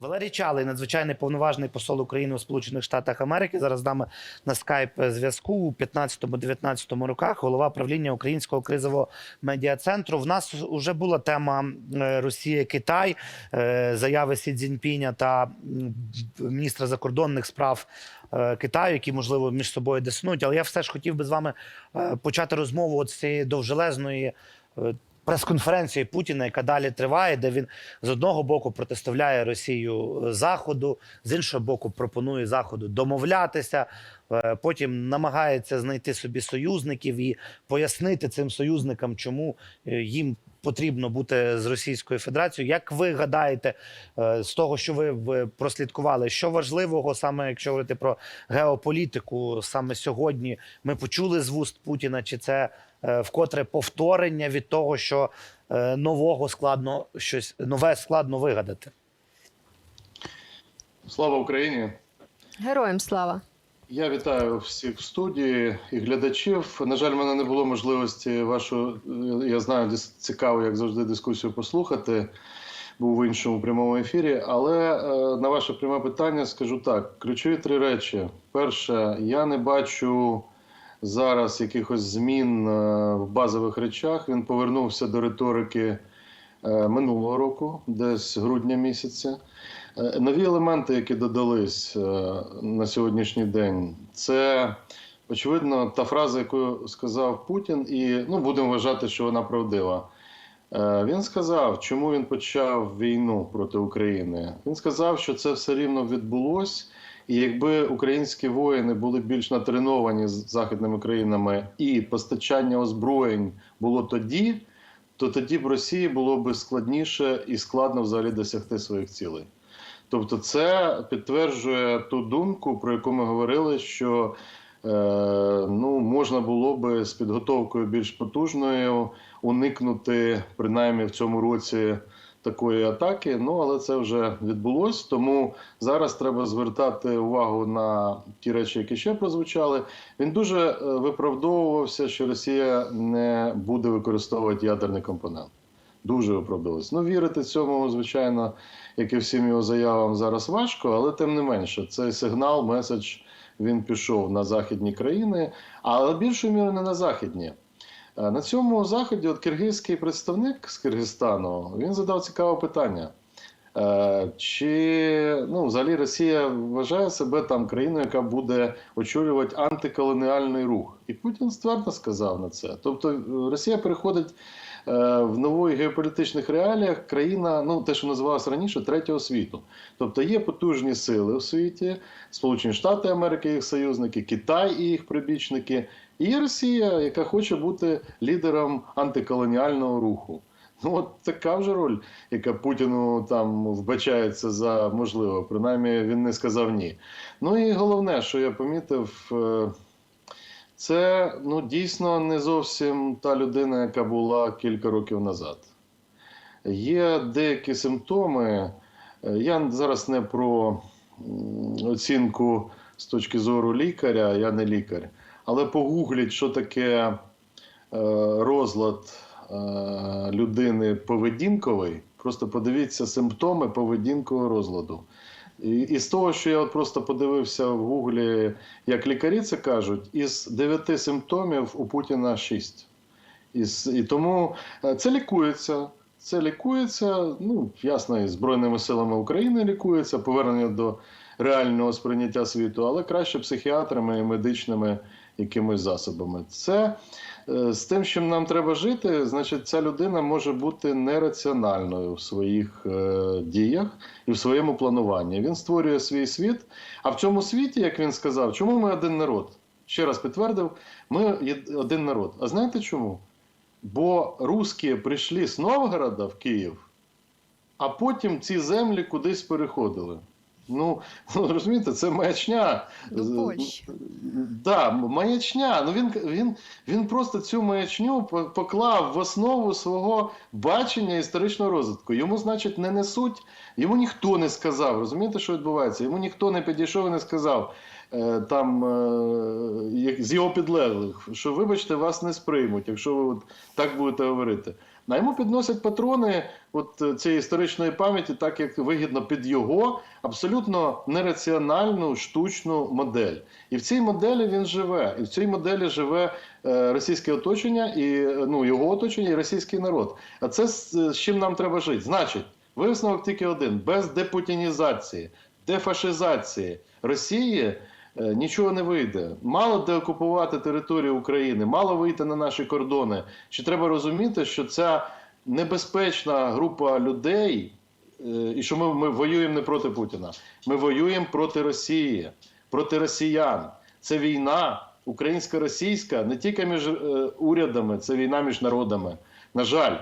Валерій Чалий, надзвичайний повноважний посол України у Сполучених Штатах Америки. Зараз з нами на скайп зв'язку у 15-19 роках. Голова правління Українського кризового медіа центру. В нас вже була тема е, Росія, Китай, е, заяви Сі Цзіньпіня та міністра закордонних справ е, Китаю, які можливо між собою диснують. Але я все ж хотів би з вами е, почати розмову от цієї довжелезної. Прес-конференції Путіна, яка далі триває, де він з одного боку протиставляє Росію е, Заходу, з іншого боку, пропонує Заходу домовлятися. Е, Потім намагається знайти собі союзників і пояснити цим союзникам, чому е, їм потрібно бути з Російською Федерацією. Як ви гадаєте, е, з того, що ви прослідкували, що важливого, саме якщо говорити про геополітику, саме сьогодні ми почули з вуст Путіна, чи це вкотре повторення від того, що нового складно щось нове складно вигадати? Слава Україні! Героям слава. Я вітаю всіх в студії і глядачів. На жаль, в мене не було можливості вашу, е, я знаю, цікаво, як завжди, дискусію послухати. Був в іншому прямому ефірі. Але е, на ваше пряме питання скажу так: ключові три речі. Перше, я не бачу зараз якихось змін е, в базових речах. Він повернувся до риторики минулого року, десь грудня місяця. Е, Нові елементи, які додались е, на сьогоднішній день, це очевидно та фраза, яку сказав Путін, і ну будемо вважати, що вона правдива. Е, Він сказав, чому він почав війну проти України. Він сказав, що це все рівно відбулось, і якби українські воїни були більш натреновані з західними країнами, і постачання озброєнь було тоді, то тоді б Росії було б складніше і складно взагалі досягти своїх цілей. Тобто, це підтверджує ту думку, про яку ми говорили, що е, ну, можна було би з підготовкою більш потужною уникнути принаймні в цьому році такої атаки. Ну але це вже відбулось. Тому зараз треба звертати увагу на ті речі, які ще прозвучали. Він дуже е, виправдовувався, що Росія не буде використовувати ядерний компонент. Дуже виправдовувався. Ну, вірити цьому, звичайно, як і всім його заявам зараз важко, але тим не менше, цей сигнал, меседж він пішов на західні країни, але більшою мірою не на західні. Е, На цьому заході от киргизький представник з Киргизстану він задав цікаве питання. Е, Чи ну, взагалі Росія вважає себе там країною, яка буде очолювати антиколоніальний рух? І Путін ствердно сказав на це. Тобто е, Росія переходить в нових геополітичних реаліях країна, ну те, що називалося раніше, третього світу. Тобто є потужні сили у світі, Сполучені Штати Америки, їх союзники, Китай і їх прибічники, і Росія, яка хоче бути лідером антиколоніального руху. Ну, от така вже роль, яка Путіну там вбачається за можливо. Принаймні він не сказав ні. Ну і головне, що я помітив, е, це ну, дійсно не зовсім та людина, яка була кілька років назад. Є деякі симптоми. е, Я зараз не про оцінку з точки зору лікаря, я не лікар, але погугліть, що таке е, розлад е, людини поведінковий. Просто подивіться симптоми поведінкового розладу. І, і з того, що я от просто подивився в Гуглі, як лікарі це кажуть, із дев'яти симптомів у Путіна шість. І, і тому е, це лікується. Це лікується, ну, ясно, і Збройними силами України лікується, повернення до реального сприйняття світу, але краще психіатрами і медичними якимись засобами. Це е, з тим, чим нам треба жити, значить, ця людина може бути нераціональною в своїх е, діях і в своєму плануванні. Він створює свій світ. А в цьому світі, як він сказав, чому ми один народ? Ще раз підтвердив, ми один народ. А знаєте чому? Бо русські прийшли з Новгорода в Київ, а потім ці землі кудись переходили. Ну, розумієте, це маячня. Да, маячня. Ну він, він, він просто цю маячню поклав в основу свого бачення історичного розвитку. Йому, значить, не несуть, йому ніхто не сказав. Розумієте, що відбувається? Йому ніхто не підійшов і не сказав е, там е, з його підлеглих, що вибачте, вас не сприймуть, якщо ви от так будете говорити. А йому підносять патрони от е, цієї історичної пам'яті, так як вигідно під його абсолютно нераціональну штучну модель. І в цій моделі він живе. І в цій моделі живе е, російське оточення, і е, ну його оточення, і російський народ. А це з, з чим нам треба жити? Значить, висновок тільки один: без депутінізації, дефашизації Росії. Е, Нічого не вийде. Мало деокупувати територію України, мало вийти на наші кордони. Чи треба розуміти, що ця небезпечна група людей, е, і що ми, ми воюємо не проти Путіна, ми воюємо проти Росії, проти росіян. Це війна українсько-російська не тільки між е, урядами, це війна між народами. На жаль,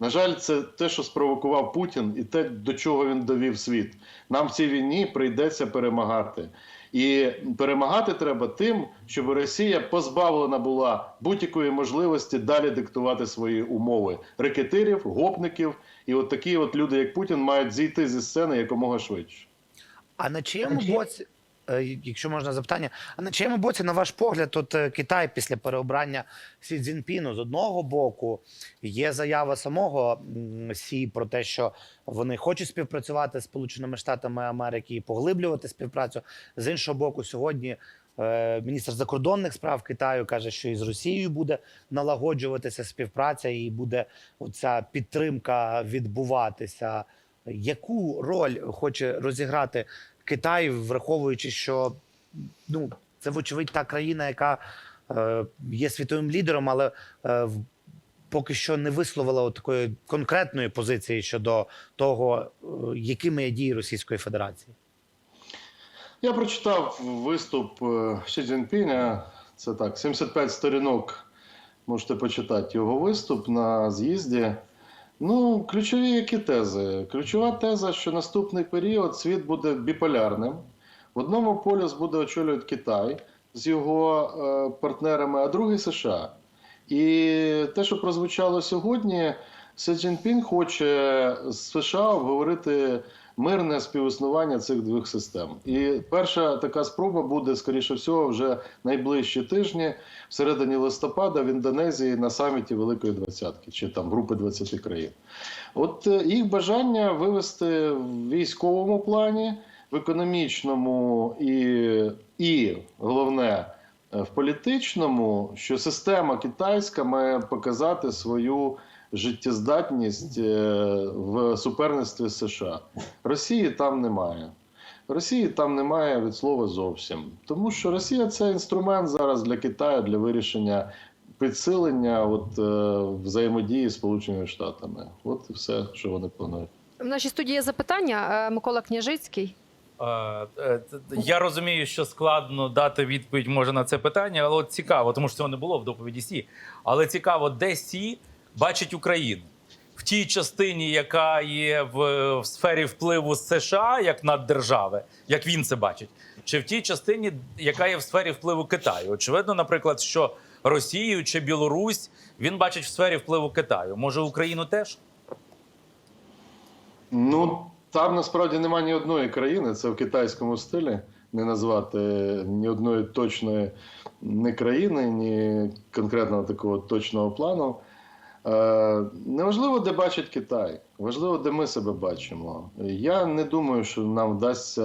на жаль, це те, що спровокував Путін, і те, до чого він довів світ. Нам в цій війні прийдеться перемагати. І перемагати треба тим, щоб Росія позбавлена була будь-якої можливості далі диктувати свої умови рекетирів, гопників. І от такі от люди, як Путін, мають зійти зі сцени якомога швидше. А на чиєму боці, якщо можна запитання, а на чиєму боці, на ваш погляд, от е, Китай після переобрання Сі Цзіньпіну з одного боку є заява самого Сі про те, що вони хочуть співпрацювати з Сполученими Штатами Америки і поглиблювати співпрацю. З іншого боку, сьогодні. е, Міністр закордонних справ Китаю каже, що і з Росією буде налагоджуватися співпраця, і буде ця підтримка відбуватися. Яку роль хоче розіграти Китай, враховуючи, що ну це вочевидь та країна, яка е, є світовим лідером, але е, поки що не висловила такої конкретної позиції щодо того, е, якими є дії Російської Федерації. Я прочитав виступ е, Ші Цзіньпіня. Це так, 75 сторінок. Можете почитати його виступ на з'їзді. Ну, ключові які тези? Ключова теза, що наступний період світ буде біполярним. В одному полюс буде очолювати Китай з його е, партнерами, а другий США. І те, що прозвучало сьогодні, Си Цзіньпін хоче з США обговорити мирне співіснування цих двох систем. І перша така спроба буде, скоріше всього, вже найближчі тижні, всередині листопада в Індонезії на саміті Великої Двадцятки чи там групи 20 країн. От е, їх бажання вивести в військовому плані, в економічному і, і головне. е, В політичному, що система китайська має показати свою життєздатність е, в суперництві США. Росії там немає. Росії там немає від слова зовсім. Тому що Росія це інструмент зараз для Китаю для вирішення підсилення от, е, взаємодії з Сполученими Штатами. От і все, що вони планують. В нашій студії є запитання. Е, Микола Княжицький. Я розумію, що складно дати відповідь може на це питання, але от цікаво, тому що цього не було в доповіді Сі. Але цікаво, де Сі бачить Україну в тій частині, яка є в, в сфері впливу США як наддержави, як він це бачить, чи в тій частині, яка є в сфері впливу Китаю. Очевидно, наприклад, що Росію чи Білорусь він бачить в сфері впливу Китаю. Може, Україну теж? Ну там насправді немає ні одної країни, це в китайському стилі. Не назвати ні одної точної ні країни, ні конкретного такого точного плану. Е, неважливо, де бачить Китай, важливо, де ми себе бачимо. Я не думаю, що нам вдасться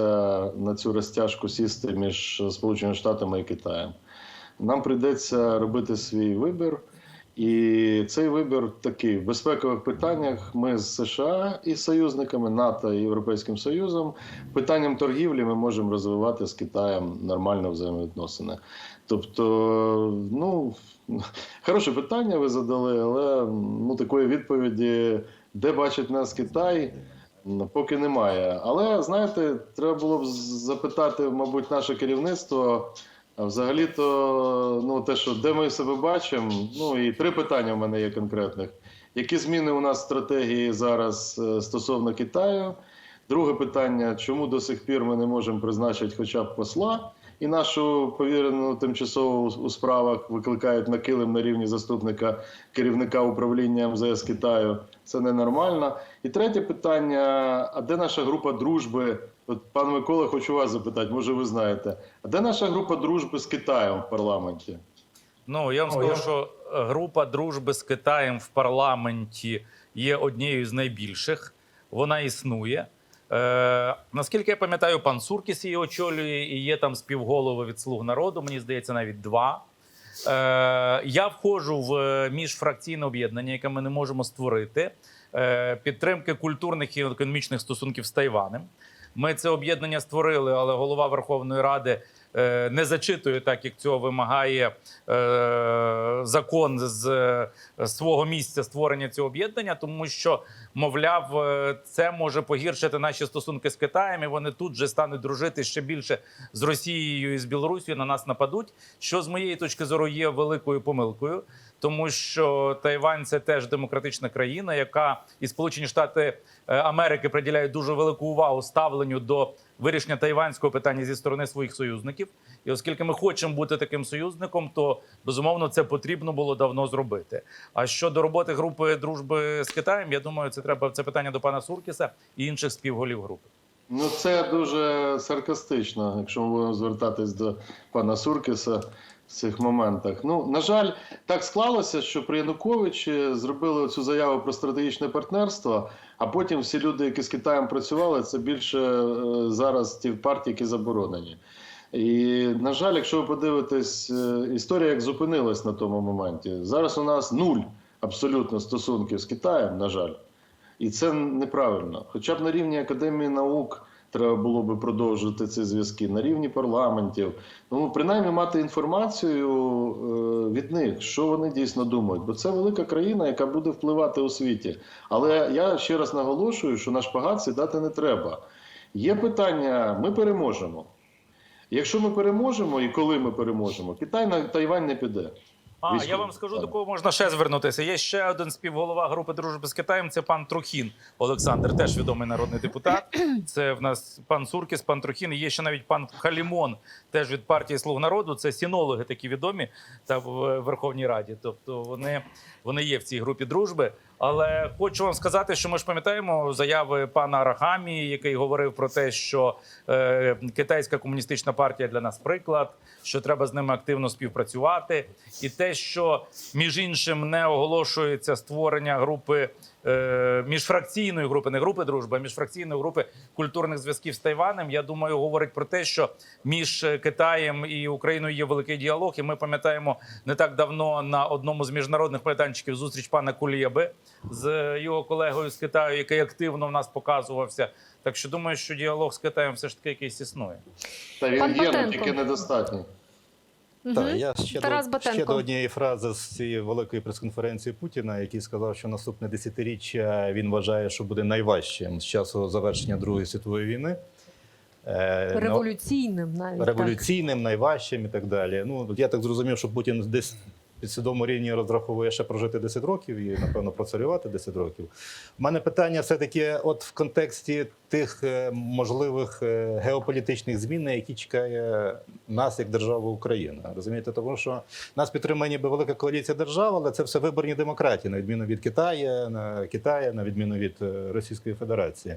на цю розтяжку сісти між Сполученими Штатами і Китаєм. Нам прийдеться робити свій вибір. І цей вибір такий в безпекових питаннях. Ми з США і союзниками НАТО і Європейським Союзом питанням торгівлі ми можемо розвивати з Китаєм нормально взаємовідносини. Тобто, ну хороше питання ви задали, але ну такої відповіді, де бачить нас Китай. Поки немає. Але знаєте, треба було б запитати, мабуть, наше керівництво. А взагалі-то, ну те, що де ми себе бачимо, ну і три питання в мене є конкретних. Які зміни у нас в стратегії зараз е, стосовно Китаю? Друге питання: чому до сих пір ми не можемо призначити хоча б посла? І нашу повірену тимчасово у справах викликають на килим на рівні заступника керівника управління МЗС Китаю. Це ненормально. І третє питання: а де наша група дружби? От пан Микола, хочу вас запитати, може ви знаєте, а де наша група дружби з Китаєм в парламенті? Ну я вам скажу, що група дружби з Китаєм в парламенті є однією з найбільших. Вона існує. Е, наскільки я пам'ятаю, пан Суркіс її очолює і є там співголови від слуг народу. Мені здається, навіть два. Е, я входжу в е, міжфракційне об'єднання, яке ми не можемо створити. Е, підтримки культурних і економічних стосунків з Тайванем. Ми це об'єднання створили, але голова Верховної Ради не зачитує так, як цього вимагає е, закон з е, свого місця створення цього об'єднання, тому що, мовляв, е, це може погіршити наші стосунки з Китаєм, і вони тут же стануть дружити ще більше з Росією і з Білорусією. На нас нападуть. Що з моєї точки зору є великою помилкою, тому що Тайвань це теж демократична країна, яка і Сполучені Штати е, Америки приділяють дуже велику увагу ставленню до вирішення тайванського питання зі сторони своїх союзників. І оскільки ми хочемо бути таким союзником, то безумовно це потрібно було давно зробити. А щодо роботи групи дружби з Китаєм, я думаю, це треба це питання до пана Суркіса і інших співголів групи. Ну, це дуже саркастично, якщо ми будемо звертатись до пана Суркіса цих моментах. Ну, на жаль, так склалося, що при Януковичі зробили цю заяву про стратегічне партнерство, а потім всі люди, які з Китаєм працювали, це більше е, зараз ті партії, які заборонені. І, на жаль, якщо ви подивитесь, е, історія як зупинилась на тому моменті. Зараз у нас нуль абсолютно стосунків з Китаєм, на жаль. І це неправильно. Хоча б на рівні Академії наук треба було би продовжувати ці зв'язки, на рівні парламентів. Ну, принаймні мати інформацію е, від них, що вони дійсно думають. Бо це велика країна, яка буде впливати у світі. Але я ще раз наголошую, що на шпагат сідати не треба. Є питання: ми переможемо. Якщо ми переможемо і коли ми переможемо, Китай на Тайвань не піде. А Військовий я вам скажу, до кого можна ще звернутися. Є ще один співголова групи дружби з Китаєм. Це пан Трухін Олександр, теж відомий народний депутат. Це в нас пан Суркіс, пан Трухін. І Є ще навіть пан Халімон, теж від партії Слуг народу. Це сінологи такі відомі та в Верховній Раді. Тобто вони, вони є в цій групі дружби. Але хочу вам сказати, що ми ж пам'ятаємо заяви пана Арахамі, який говорив про те, що е, китайська комуністична партія для нас приклад, що треба з ними активно співпрацювати, і те, що між іншим не оголошується створення групи міжфракційної групи, не групи дружби, а міжфракційної групи культурних зв'язків з Тайванем. Я думаю, говорить про те, що між е, Китаєм і Україною є великий діалог. І ми пам'ятаємо не так давно на одному з міжнародних майданчиків зустріч пана Кулєби з його колегою з Китаю, який активно в нас показувався. Так що думаю, що діалог з Китаєм все ж таки якийсь існує. Та він Пан є, але тільки недостатній. Так, я ще Тарас до, ще до однієї фрази з цієї великої прес-конференції Путіна, який сказав, що наступне десятиріччя він вважає, що буде найважчим з часу завершення Другої світової війни. Е, ну, Революційним навіть так. революційним, найважчим і так далі. Ну я так зрозумів, що Путін десь під свідомому рівні розраховує ще прожити 10 років і, напевно, процарювати 10 років. У мене питання все-таки, от в контексті тих е, можливих е, геополітичних змін, які чекає нас як держава Україна. Розумієте, тому що нас підтримує ніби велика коаліція держав, але це все виборні демократії, на відміну від Китаю, на Китаю, на відміну від е, Російської Федерації.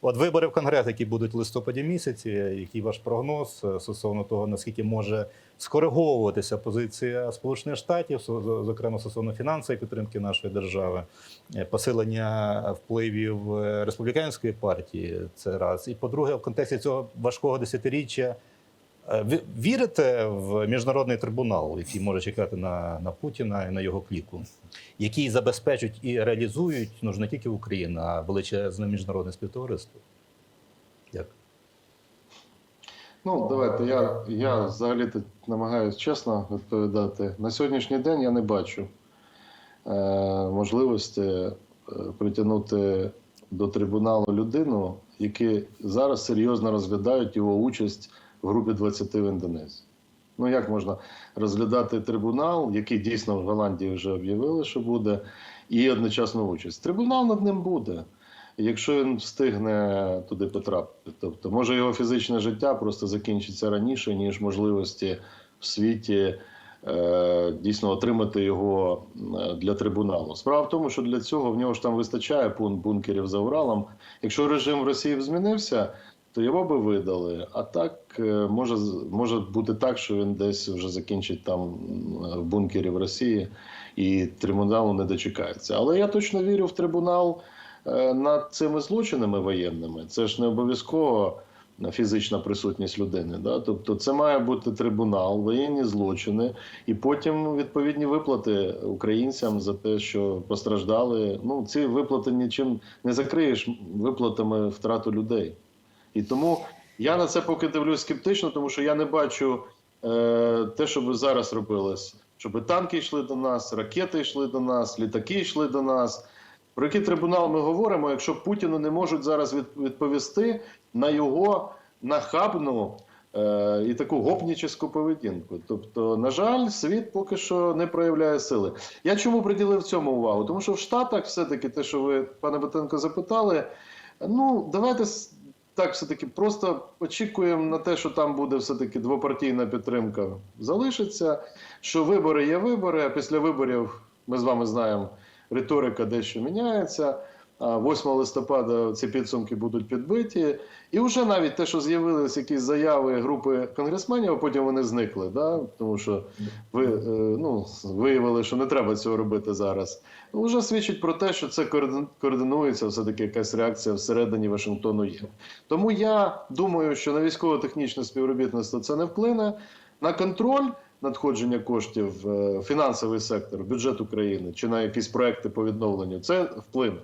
От вибори в Конгрес, які будуть в листопаді місяці, який ваш прогноз стосовно того, наскільки може скориговуватися позиція Сполучених Штатів, зокрема стосовно фінансової підтримки нашої держави, посилення впливів республіканської партії, це раз. І по-друге, в контексті цього важкого десятиріччя. е, ви Вірите в міжнародний трибунал, який може чекати на, на Путіна і на його кліку, який забезпечують і реалізують ну не тільки Україна, а величезне міжнародне співтовариство? Дякую. Ну, давайте. Я, я взагалі намагаюся чесно відповідати. На сьогоднішній день я не бачу е, можливості е, притягнути до трибуналу людину, які зараз серйозно розглядають його участь в групі 20 в Індонезії. Ну, як можна розглядати трибунал, який дійсно в Голландії вже об'явили, що буде, і одночасну участь. Трибунал над ним буде якщо він встигне туди потрапити. Тобто, може його фізичне життя просто закінчиться раніше, ніж можливості в світі дійсно отримати його е, для трибуналу. Справа в тому, що для цього в нього ж там вистачає пун- бункерів за Уралом. Якщо режим Росії змінився, то його би видали. А так е, може, може бути так, що він десь вже закінчить там в бункері в Росії і трибуналу не дочекається. Але я точно вірю в трибунал е, над цими злочинами воєнними. Це ж не обов'язково фізична присутність людини. Да? Тобто це має бути трибунал, воєнні злочини, і потім відповідні виплати українцям за те, що постраждали. Ну ці виплати нічим не закриєш виплатами втрату людей. І тому я на це поки дивлюсь скептично, тому що я не бачу е, те, що зараз робилось. Щоб танки йшли до нас, ракети йшли до нас, літаки йшли до нас. Про який трибунал ми говоримо, якщо Путіну не можуть зараз відповісти на його нахабну е, і таку гопнічеську поведінку. Тобто, на жаль, світ поки що не проявляє сили. Я чому приділив цьому увагу? Тому що в Штатах все-таки те, що ви, пане Батенко, запитали, ну давайте так все-таки просто очікуємо на те, що там буде все-таки двопартійна підтримка залишиться, що вибори є вибори, а після виборів ми з вами знаємо, риторика дещо міняється. А 8 листопада ці підсумки будуть підбиті. І вже навіть те, що з'явилися якісь заяви групи конгресменів, а потім вони зникли, да? тому що ви е, ну, виявили, що не треба цього робити зараз. Ну, Вже свідчить про те, що це координ- координується, все-таки якась реакція всередині Вашингтону є. Тому я думаю, що на військово-технічне співробітництво це не вплине. На контроль надходження коштів, е, фінансовий сектор, бюджет України чи на якісь проекти по відновленню, це вплине.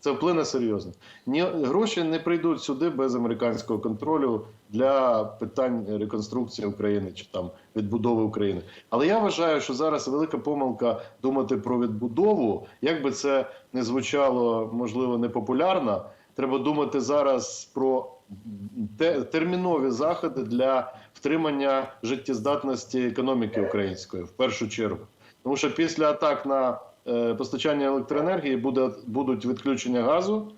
Це вплине серйозно. Ні, гроші не прийдуть сюди без американського контролю для питань реконструкції України чи там відбудови України. Але я вважаю, що зараз велика помилка думати про відбудову. Як би це не звучало, можливо, непопулярно. Треба думати зараз про термінові заходи для втримання життєздатності економіки української в першу чергу. Тому що після атак на е, постачання електроенергії буде, будуть відключення газу.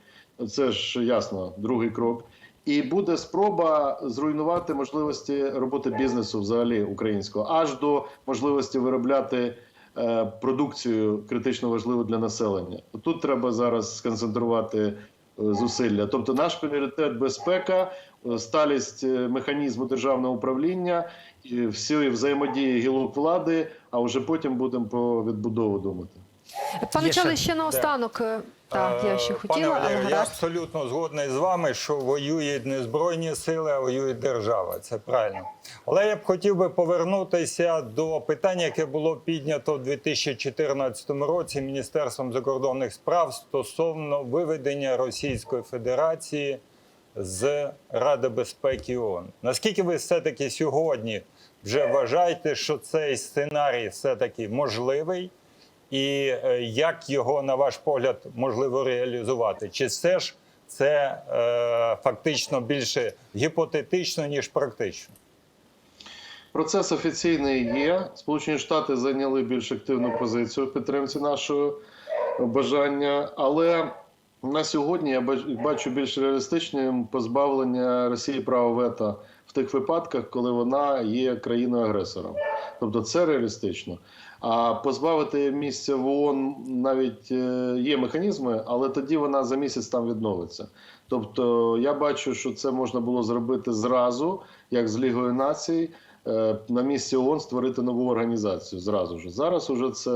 Це ж ясно, другий крок. І буде спроба зруйнувати можливості роботи бізнесу взагалі українського, аж до можливості виробляти е, продукцію критично важливу для населення. Тут треба зараз сконцентрувати е, зусилля. Тобто, наш пріоритет безпека, сталість е, механізму державного управління, і всі взаємодії гілок влади. А вже потім будемо про відбудову думати. Пане Є ще- наостанок. е, Так, я ще Е, хотіла, Пане але Валерію, я абсолютно згодний з вами, що воюють не збройні сили, а воює держава. Це правильно. Але я б хотів би повернутися до питання, яке було піднято в 2014 році Міністерством закордонних справ стосовно виведення Російської Федерації з Ради безпеки ООН. Наскільки ви все-таки сьогодні вже вважаєте, що цей сценарій все-таки можливий? і е, як його, на ваш погляд, можливо реалізувати? Чи все ж це е, фактично більше гіпотетично, ніж практично? Процес офіційний є. Сполучені Штати зайняли більш активну позицію в підтримці нашого бажання, але на сьогодні я бач- бачу більш реалістичним позбавлення Росії права вето в тих випадках, коли вона є країною-агресором. Тобто це реалістично. А позбавити місця в ООН навіть е, є механізми, але тоді вона за місяць там відновиться. Тобто я бачу, що це можна було зробити зразу, як з Лігою націй. Е, На місці ООН створити нову організацію зразу ж. Зараз уже це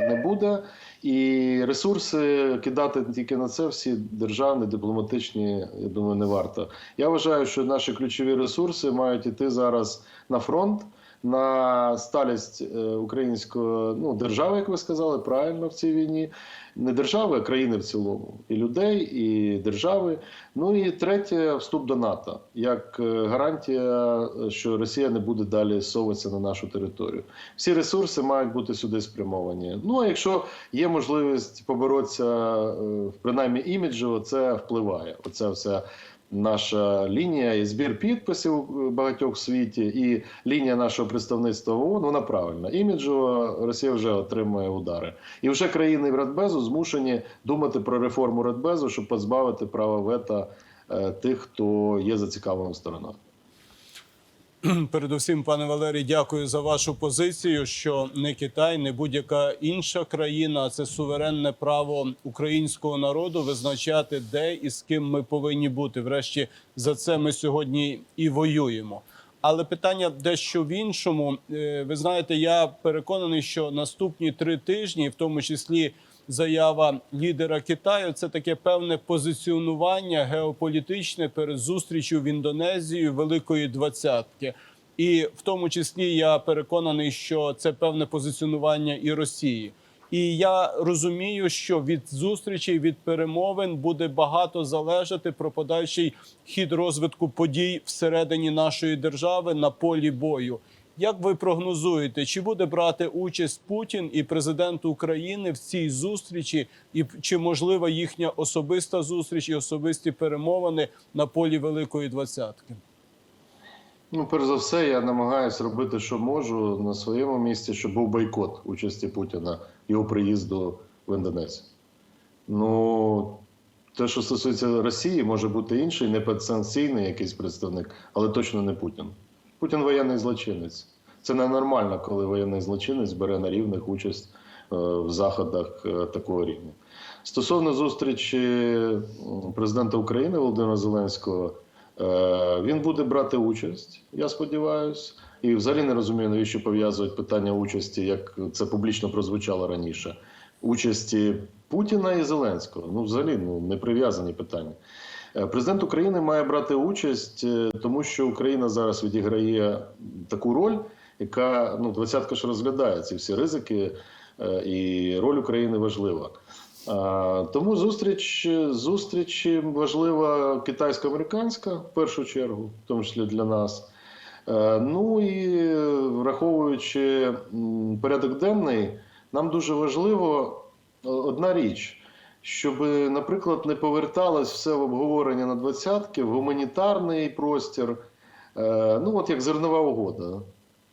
не буде, і ресурси кидати тільки на це всі державні, дипломатичні, я думаю, не варто. Я вважаю, що наші ключові ресурси мають іти зараз на фронт. На сталість е, української ну, держави, як ви сказали, правильно в цій війні, не держави, а країни в цілому, і людей, і держави. Ну і третє вступ до НАТО як е, гарантія, що Росія не буде далі соватися на нашу територію. Всі ресурси мають бути сюди спрямовані. Ну а якщо є можливість поборотися, е, принаймні іміджево, це впливає. Оця вся наша лінія і збір підписів багатьох в світі, і лінія нашого представництва в ООН, вона правильна. Іміджово Росія вже отримує удари. І вже країни Радбезу змушені думати про реформу Радбезу, щоб позбавити права вето е, тих, хто є зацікавленою стороною. Передусім, пане Валерій, дякую за вашу позицію, що не Китай, не будь-яка інша країна, а це суверенне право українського народу визначати, де і з ким ми повинні бути. Врешті за це ми сьогодні і воюємо. Але питання дещо в іншому. Е, Ви знаєте, я переконаний, що наступні три тижні, в тому числі заява лідера Китаю, це таке певне позиціонування геополітичне перед зустрічю в Індонезію Великої Двадцятки. І в тому числі я переконаний, що це певне позиціонування і Росії. І я розумію, що від зустрічей, від перемовин буде багато залежати про подальший хід розвитку подій всередині нашої держави на полі бою. Як ви прогнозуєте, чи буде брати участь Путін і президент України в цій зустрічі, і чи можлива їхня особиста зустріч і особисті перемовини на полі Великої Двадцятки? Ну, перш за все, я намагаюся робити, що можу на своєму місці, щоб був бойкот участі Путіна, його приїзду в Індонезію. Ну, те, що стосується Росії, може бути інший, непідсанкційний якийсь представник, але точно не Путін. Путін воєнний злочинець. Це ненормально, коли воєнний злочинець бере на рівних участь е, в заходах е, такого рівня. Стосовно зустрічі президента України Володимира Зеленського, е, він буде брати участь, я сподіваюся. І взагалі не розумію, навіщо пов'язують питання участі, як це публічно прозвучало раніше. Участі Путіна і Зеленського. Ну, взагалі, ну не прив'язані питання. Е, Президент України має брати участь, е, тому що Україна зараз відіграє таку роль, яка ну двадцятка ж розглядає ці всі ризики, е, і роль України важлива. Тому зустріч зустріч важлива китайсько-американська в першу чергу, в тому числі для нас. Ну і враховуючи порядок денний, нам дуже важливо одна річ, щоб, наприклад, не поверталось все в обговорення на двадцятки, в гуманітарний простір. Е, Ну, от як зернова угода.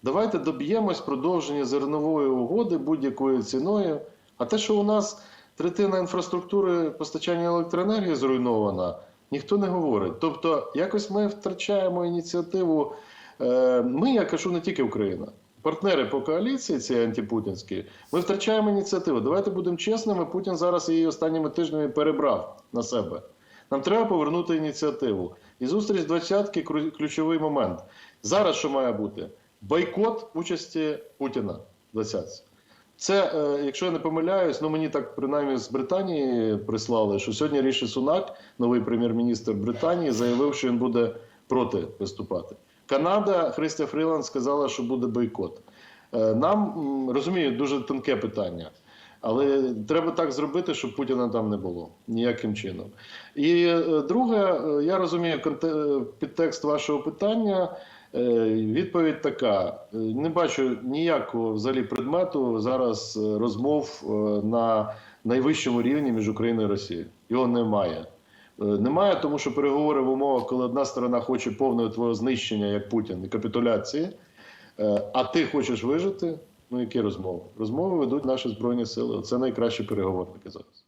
Давайте доб'ємось продовження зернової угоди будь-якою ціною. А те, що у нас третина інфраструктури постачання електроенергії зруйнована, ніхто не говорить. Тобто, якось ми втрачаємо ініціативу. Е, Ми, я кажу, не тільки Україна. Партнери по коаліції, ці антипутінські, ми втрачаємо ініціативу. Давайте будемо чесними. Путін зараз її останніми тижнями перебрав на себе. Нам треба повернути ініціативу. І зустріч двадцятки ключовий момент. Зараз що має бути? Бойкот участі Путіна двадцятці. Це, е, якщо я не помиляюсь, ну мені так принаймні з Британії прислали, що сьогодні Ріші Сунак, новий прем'єр-міністр Британії, заявив, що він буде проти виступати. Канада, Христя Фріланд сказала, що буде бойкот. Е, Нам розумію, дуже тонке питання. Але треба так зробити, щоб Путіна там не було ніяким чином. І е, друге, е, я розумію підтекст вашого питання. Відповідь така: не бачу ніякого взагалі предмету зараз розмов на найвищому рівні між Україною і Росією. Його немає. Е, Немає, тому що переговори в умовах, коли одна сторона хоче повного твого знищення, як Путін, і капітуляції, е, а ти хочеш вижити. Ну, які розмови? Розмови ведуть наші збройні сили. Це найкращі переговорники зараз.